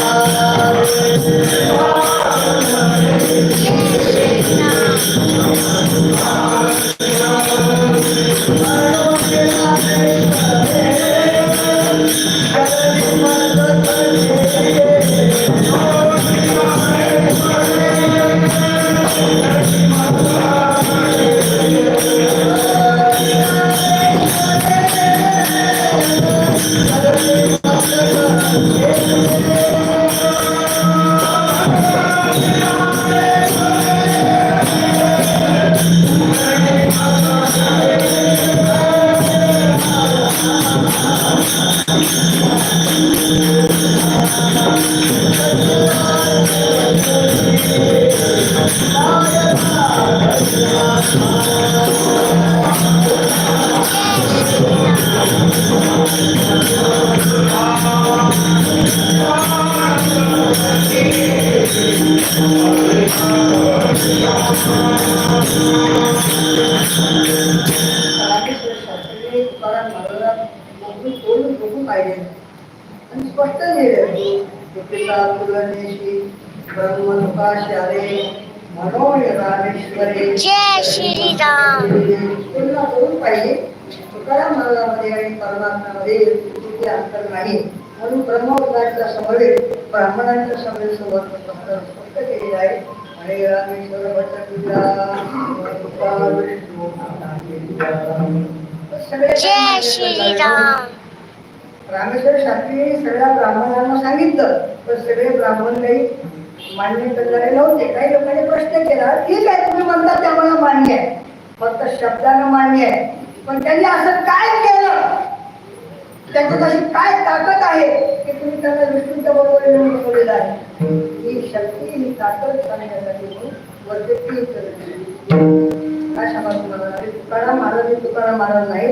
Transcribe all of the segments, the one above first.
रामेश्वर बोलून बघून पाहिजे. आणि स्पष्ट लिहिलं. पिता तुलनेशी ब्रह्मनुकाशारे मनोय रामेश्वरे. जय श्रीराम. तुलना करून पाहिजे? तुकाराम महाराजांमध्ये आणि परमात्म्यामध्ये किती अंतर नाही. म्हणून ब्रह्मविदाच्या समवेत ब्राह्मणांच्या समवेत सोबत स्पष्ट केलेलं आहे. आणि रामेश्वर भट्ट जय श्रीराम. रामेश्वर शास्त्री सगळ्या ब्राह्मणांना सांगितलं तर सगळे ब्राह्मण काही मान्य करणारे नव्हते. काही लोकांनी प्रश्न केला ठीक आहे तुम्ही म्हणता त्यामुळे मान्य आहे. फक्त शब्दानं मान्य आहे. पण त्यांनी असं काय केलं? त्याच्यात अशी काय ताकद आहे की तुम्ही त्यांना विष्णूच्या बरोबर येऊन आहे? ही शक्ती ही ताकद सांगण्यासाठी म्हणून वर्ग तुकाराम महाराज हे तुकाराम महाराज नाही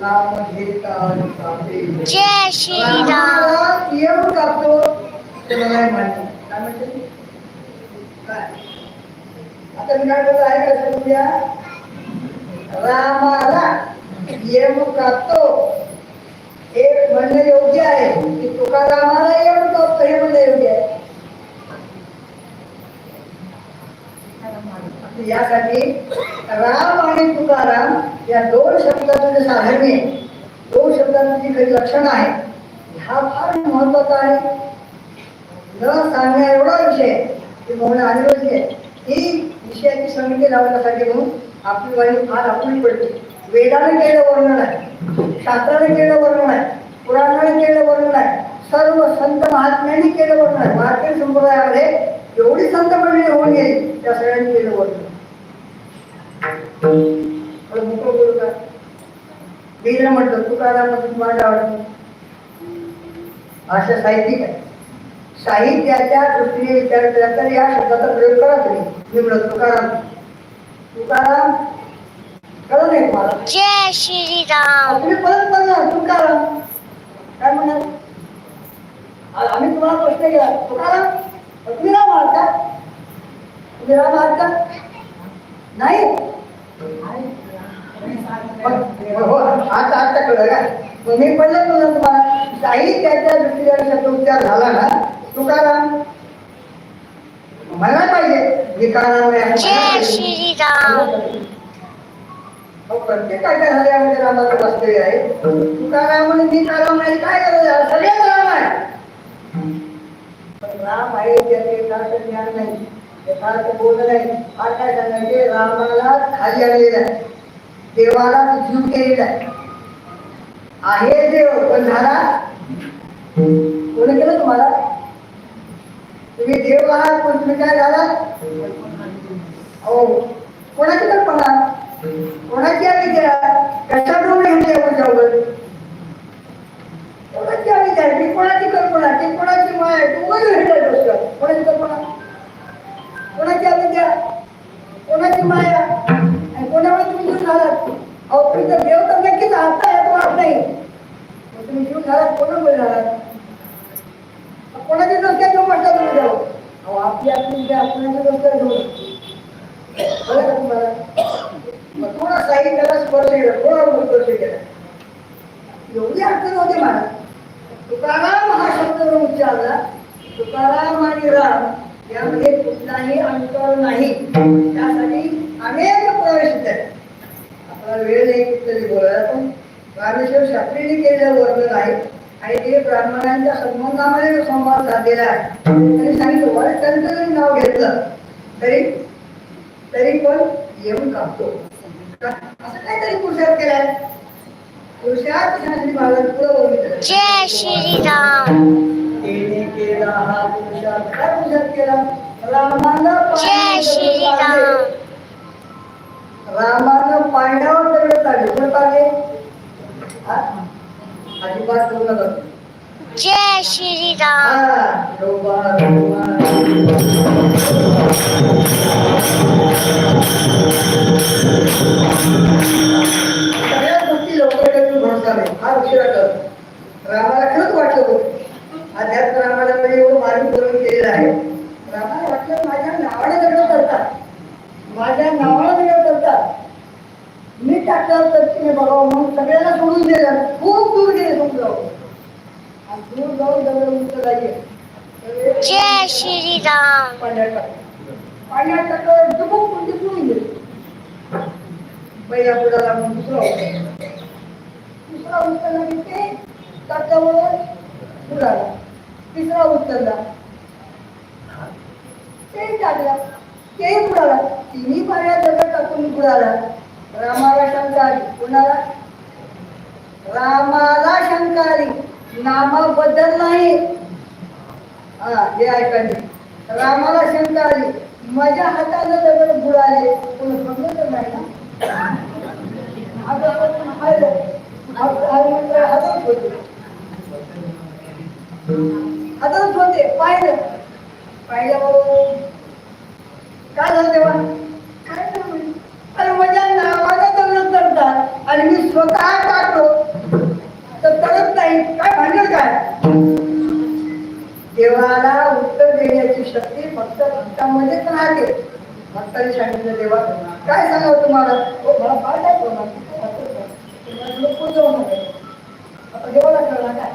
नाम घेता जय श्रीराम. येऊन ते मला काय म्हणते आता मी काय बोलतो आहे का रामाला येऊन कापतो हे म्हणणं योग्य आहे की तुकारामाला येऊन कापतो हे म्हणणं योग्य आहे. यासाठी राम आणि तुकाराम या दोन शब्दाचं जे साधर्म्य आहे दोन शब्दांची काही लक्षणं आहे हा फार महत्त्वाचा आहे. न सांगण्या एवढा विषय की म्हणून अनिवार्य आहे. ही विषयाची समिती लावण्यासाठी म्हणून आपली वाणी फार आपली पडते. वेदाने केलं वर्णन आहे शास्त्राने केलं वर्णन आहे पुराणाने केलं वर्णन आहे सर्व संत महात्म्यांनी केलं वर्णन आहे. भारतीय संप्रदायामध्ये एवढी संत मंडळी होऊन गेली त्या सगळ्यांनी केलं थोडं मोकळं बोलू का? म्हटलं तुकाराम माझ्या आवडतं भाषा साहित्यिक आहे. साहित्याच्या दृष्टीने विचार केला तर या शब्दाचा प्रयोग करा तुम्ही. मी म्हणत तुकाराम. तुकाराम कळलं नाही तुम्हाला? जय श्रीराम. तुम्ही परत म्हणा तुकाराम काय म्हणाल आ- आम्ही तुम्हाला प्रश्न केला तुकाराम तुम्ही राम आहात का आहात का? नाही? मग- हो आता आता कळलं का? मी पडलं तुला तुम्हाला. काही त्याच्या दृष्टीने शब्द उच्चार झाला ना तुकाराम मला पाहिजे. विकाराम नाही, मला जय पाहिजे. श्रीराम मग प्रत्येक काय काय झाले यामध्ये रामाचं वास्तव्य आहे. तुकाराम आणि मी काय राम नाही काय करायचं सगळेच राम आहे. पण राम आहे त्याचे ज्ञान नाही. यथार्थ बोध नाही. काय सांगायचे? रामाला खाली आणलेला आहे. देवाला जीव केलेला आहे. आहे देव पण झाला? कोणी केलं तुम्हाला? तुम्ही देव आहात पण तुम्ही काय झालात हो कोणाची तर कल्पना? कोणाची अविद्या? कशाप्रमाणे घेतली आपण त्यावर कोणाची अविद्या? ती कोणाची कल्पना? ती कोणाची माय? तू कोणी भेटत गोष्ट. कोणाची कल्पना? कोणाची अविद्या कोणाची माया? आणि कोणामुळे तुम्ही जीव झालात अहो तुम्ही तर देव तर नक्कीच आता आहे तो आत नाही तुम्ही जीव झालात कोणामुळे झालात कोणाच्या डोक्यात घेऊन म्हटलं तुम्ही देव अहो आपली आपली विद्या कोणाच्या डोक्यात घेऊन. बरं तुम्हाला. मग थोडा त्याला स्पर्श केला. थोडा स्पर्श केला? एवढी अडचण होती मला. तुकाराम हा शब्द उच्चारला. तुकाराम आणि राम यामध्ये कुठलाही अंतर नाही. त्यासाठी अनेक प्रवेश आहेत आपला वेळ नाही कुठतरी बोलायला पण रामेश्वर शास्त्रीने केलेलं वर्णन आहे. आणि ते ब्राह्मणांच्या संबंधामध्ये जो संवाद साधलेला आहे त्यांनी सांगितलं वाईट त्यांचं जरी नाव घेतलं तरी तरी पण येऊन कापतो असं काहीतरी पुरुषार्थ केलाय. पुरुषार्थ शास्त्री महाराज पुढे बघितलं जय श्रीराम. तिने केला हा पुरुषार्थ काय पुरुषार्थ केला रामानं रामानं दगड कोण अजिबात नका जय श्रीराम हा, सगळ्या गोष्टी लवकर करून भरोसा नाही फार उशिरा करत रामाला खरंच वाटलं होतं. अध्यात्म रामाला एवढं मार्ग करून केलेलं आहे. रामाला वाटलं माझ्या नावाने दगड करतात. माझ्या नावाने दगड करतात. मी टाकलं तर तिने बघावं म्हणून सगळ्यांना सोडून दिलं. खूप दूर गेले समुद्रावर आणि दूर जाऊन दगड उंच लागले जय श्रीराम. पाण्यात टाकलं डुबुक म्हणजे सोडून गेले. पहिल्या बुडाला मग दुसरा उचलला. दुसरा उचलला की ते बुडाला तिसरा उचलला ते टाकला ते बुडाला तिन्ही पाण्या दगड टाकून बुडाला रामाला शंकारी आली कुणाला? रामाला शंकारी. आली बदल नाही हा हे ऐकायचे रामाला शंका आली माझ्या हातानं दगड बुडाले. कोण समजत नाही ना? हातापासून हायलं. हात- हात म्हणजे हातात होते. हातातच होते पाहिलं. पाहिलं भाऊ. काय झालं तेव्हा? काय झालं म्हणे? अरे माझ्या नावाला दगड करतात आणि मी स्वतः टाकलो तर करत नाही काय भांडण काय? देवाला उत्तर देण्याची शक्ती फक्त भक्तामध्येच राहते. भक्तांनी सांगितलं देवा काय सांगावं तुम्हाला? हो मला पाठ आहे होणार तुम्हाला लोक जाऊ नका. देवाला कळला काय?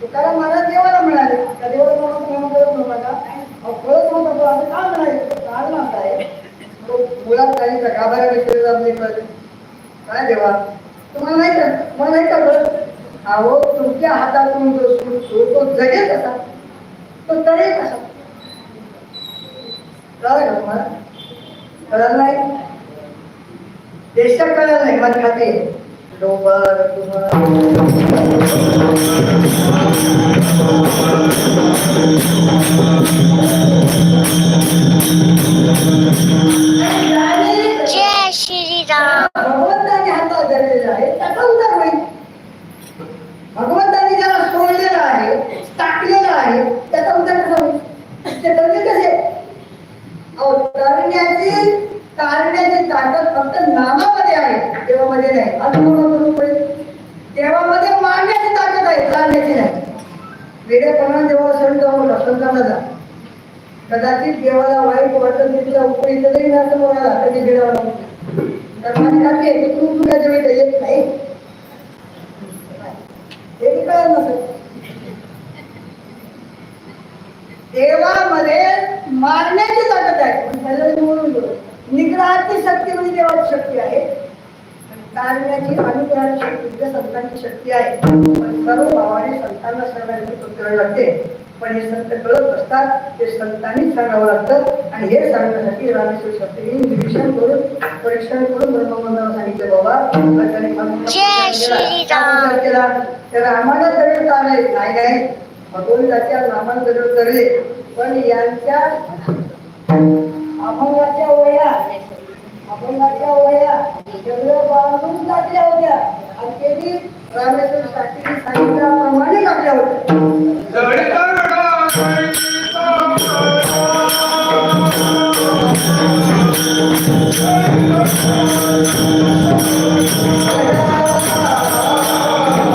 तुकाराम महाराज देवाला म्हणाले त्या देवाला म्हणून प्रेम करत नव्हता अहो कळत नव्हता असं का म्हणाले कारण असं आहे तो मुळात काही गाभाऱ्या काय देवा तुम्हाला नाही का मला नाही का अहो तुमच्या हातातून जो सुटतो तो जगेल कसा तो तरी कसा? कळलं का तुम्हाला? कळलं नाही? देशात कळलं नाही मला खाते. डोबर जय श्रीराम. भगवंताने हातात धरलेला आहे त्याचा होईल भगवंताने ज्याला सोडलेला आहे टाकलेला आहे त्याचा उद्धार कसा? तारुण्यातील तारुण्याची ताकद फक्त नामामध्ये आहे देवामध्ये नाही. अनुभव देवामध्ये मांडण्याची ताकद आहे चालण्याची नाही. वेगळ्या प्रमाण देवाला सण जमवला संतांना जा. कदाचित देवाला वाईट वाटत तिथला उपयोग तरी ना कोणाला कधी देवाला तर माझी तू तुझ्या जेवढे येत नाही. हे कळत नसेल. देवामध्ये मारण्याची ताकद आहे. पण त्याला म्हणून बोलतो. निग्रहाची शक्ती म्हणजे देवाची शक्ती आहे. तारण्याची अनुग्रहाची शक्ती म्हणजे संतांची शक्ती आहे. पण सर्व भावाने संतांना करावे लागते. पण हे संत कळत असतात ते संतांनी सांगावं लागतं. आणि हे सांगण्यासाठी रामेश्वर शास्त्रींनी निरीक्षण करून परीक्षण करून ब्रह्मबंधाला सांगितलं बाबा त्याने केला तर आम्हाला जरी चालेल नाही नाही भगवंताच्या नामांतर करले पण यांच्या अभंगाच्या वया अभंगाच्या वया सगळं बांधून टाकल्या होत्या. आणि तेही रामेश्वर साठी सांगितल्याप्रमाणे टाकल्या होत्या.